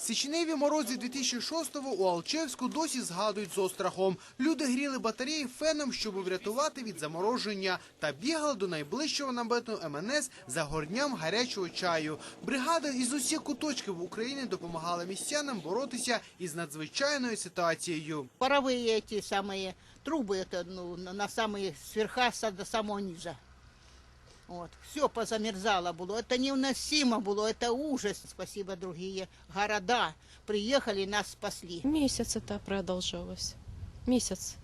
Січневі морози 2006-го у Алчевську досі згадують з острахом. Люди гріли батареї феном, щоб врятувати від замороження, та бігали до найближчого намету МНС за горням гарячого чаю. Бригада із усіх куточків України допомагала містянам боротися із надзвичайною ситуацією. Паровые эти самые трубы, это ну, на, на самые с верха са- до самого низа. Вот. Все позамерзало было. Это невыносимо было, это ужас. Спасибо другие города. Приехали, нас спасли. Месяц это продолжалось. Месяц.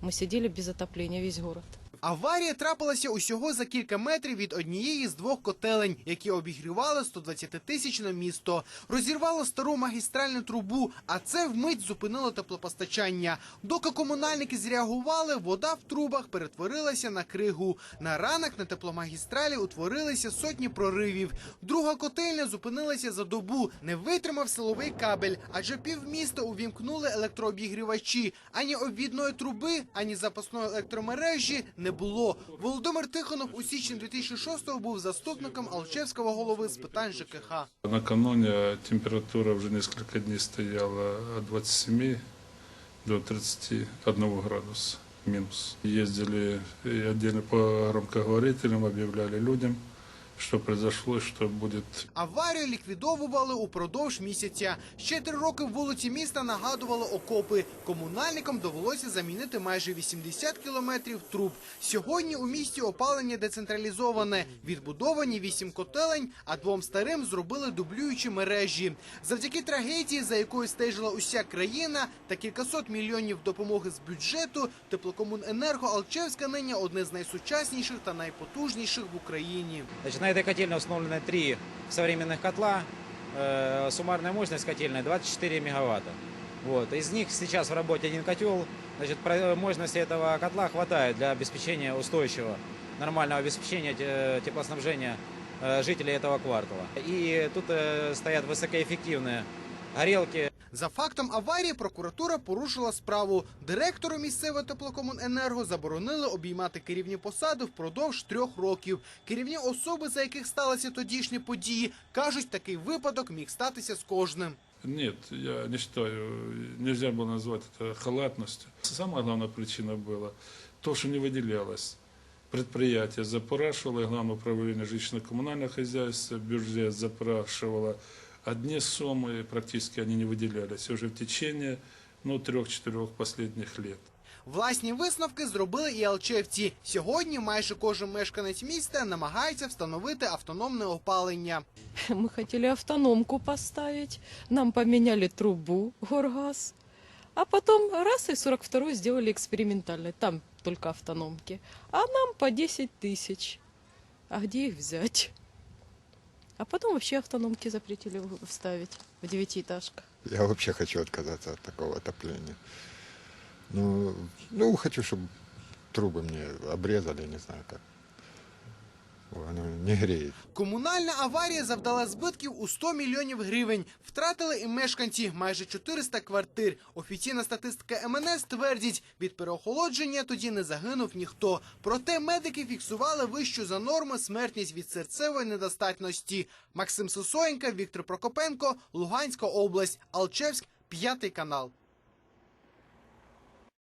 Мы сидели без отопления, весь город. Аварія трапилася усього за кілька метрів від однієї з двох котелень, які обігрівали 120-тисячне місто. Розірвало стару магістральну трубу, а це вмить зупинило теплопостачання. Доки комунальники зреагували, вода в трубах перетворилася на кригу. На ранок на тепломагістралі утворилися сотні проривів. Друга котельня зупинилася за добу. Не витримав силовий кабель, адже півміста увімкнули електрообігрівачі. Ані обвідної труби, ані запасної електромережі не було. Володимир Тихонов у січні 2006-го був заступником Алчевського голови з питань ЖКХ. Накануні температура вже несколько днів стояла від 27 до 31 градуса мінус. Їздили отдельно по громкоговорителям, об'являли людям, что произошло и что будет Аварію ліквідовували упродовж місяця. Ще три роки вулиці міста нагадували окопи. Комунальникам довелося замінити майже 80 кілометрів труб. Сьогодні у місті опалення децентралізоване. Відбудовані вісім котелень, а двом старим зробили дублюючі мережі. Завдяки трагедії, за якою стежила уся країна, та кількасот мільйонів допомоги з бюджету, теплокомуненерго Алчевська нині одне з найсучасніших та найпотужніших в Україні. На этой котельне установлены три современных котла. Э, Суммарная мощность котельной 24 мегаватта. Вот. Из них сейчас в работе один котел. Значит, про- мощности этого котла хватает для обеспечения устойчивого, нормального обеспечения те- теплоснабжения э, жителей этого квартала. И тут э, стоят высокоэффективные горелки, За фактом аварії прокуратура порушила справу. Директору місцевого теплокомуненерго заборонили обіймати керівні посади впродовж трьох років. Керівні особи, за яких сталися тодішні події, кажуть, такий випадок міг статися з кожним. Нет, я не считаю, нельзя было назвать это халатностью. Самая главная причина была то, что не выделялось. Предприятие запрашивало, и Главное управление жилищно-коммунального хозяйства, бюджет запрашивало. Одни суммы, практически они не выделялись уже в течение ну, трех-четырех последних лет. Власні висновки зробили і алчевці. Сьогодні майже кожен мешканець міста намагається встановити автономне опалення. Мы хотели автономку поставить, нам поменяли трубу, горгаз. А потом раз и 42-й сделали экспериментальный, там только автономки. А нам по 10 тысяч. А где их взять? А потом вообще автономки запретили в- вставить в девятиэтажках. Я вообще хочу отказаться от такого отопления. Ну, ну хочу, чтобы трубы мне обрезали, не знаю как. Ой, не греет. Комунальна аварія завдала збитків у 100 мільйонів гривень. Втратили і мешканці майже 400 квартир. Офіційна статистика МНС твердить, від переохолодження тоді не загинув ніхто. Проте медики фіксували вищу за норми смертність від серцевої недостатності. Максим Сосоєнка, Віктор Прокопенко, Луганська область, Алчевськ, п'ятий канал.